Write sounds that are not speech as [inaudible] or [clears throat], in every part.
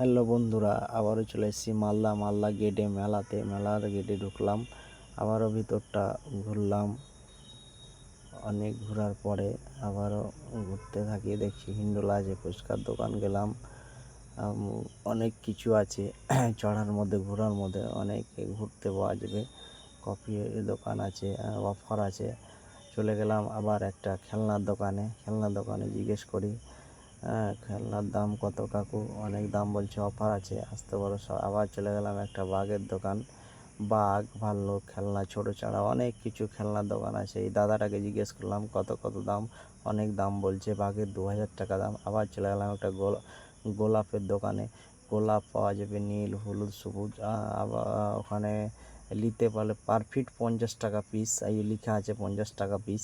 Hello বন্ধুরা, আবারও চলে এসেছি মালদা মালদা গেটে মেলাতে। মেলার গেটে ঢুকলাম, আবারও ভিতরটা ঘুরলাম। অনেক ঘোরার পরে আবারও ঘুরতে থাকি, দেখছি হিন্ডোলা আছে ফুচকার দোকান গেলাম। অনেক কিছু আছে, [clears throat] চড়ার মধ্যে, ঘোরার মধ্যে অনেক ঘুরতে পাওয়া যাবে। কফি দোকান আছে অফার আছে। চলে গেলাম আবার একটা খেলনার দোকানে। খেলনার দোকানে জিজ্ঞেস করি খেলনার দাম কত কাকু? অনেক দাম বলছে, অফার আছে। আসতে পারো আবার চলে গেলাম একটা বাঘের দোকান। বাঘ, ভাল্লুক, খেলনা ছোটো চারা অনেক কিছু খেলনার দোকান আছে। এই দাদাটাকে জিজ্ঞেস করলাম, কত কত দাম? অনেক দাম বলছে, বাঘের দু হাজার টাকা দাম। আবার চলে গেলাম একটা গোলা গোলাপের দোকানে। গোলাপ পাওয়া যাবে নীল, হলুদ, সবুজ আবার ওখানে নিতে পারলে পার ফিট পঞ্চাশ টাকা পিস এই লেখা আছে পঞ্চাশ টাকা পিস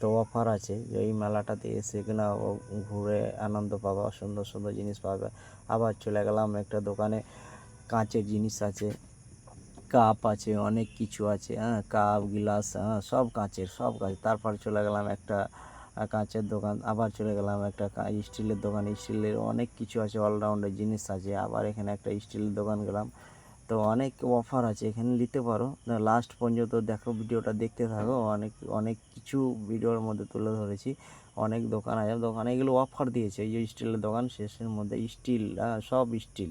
তো অফার আছে যে এই মেলাটাতে এসে কিনা ঘুরে আনন্দ পাবা, সুন্দর সুন্দর জিনিস পাবে। আবার চলে গেলাম একটা দোকানে, কাঁচের জিনিস আছে, কাপ আছে, অনেক কিছু আছে হ্যাঁ কাপ, গিলাস হ্যাঁ সব কাঁচের, সব কাঁচ তারপর চলে গেলাম একটা কাঁচের দোকান, আবার চলে গেলাম একটা স্টিলের দোকান, স্টিলের অনেক কিছু আছে অলরাউন্ডের জিনিস আছে। আবার এখানে একটা স্টিলের দোকান গেলাম। তো অনেক অফার আছে, এখানে নিতে পারো। লাস্ট পর্যন্ত দেখো ভিডিওটা দেখতে থাকো, অনেক অনেক কিছু ভিডিওর মধ্যে তুলে ধরেছি। অনেক দোকান আছে, দোকানে এগুলো অফার দিয়েছে, এই যে স্টিলের দোকান, শেষের মধ্যে স্টিল সব স্টিল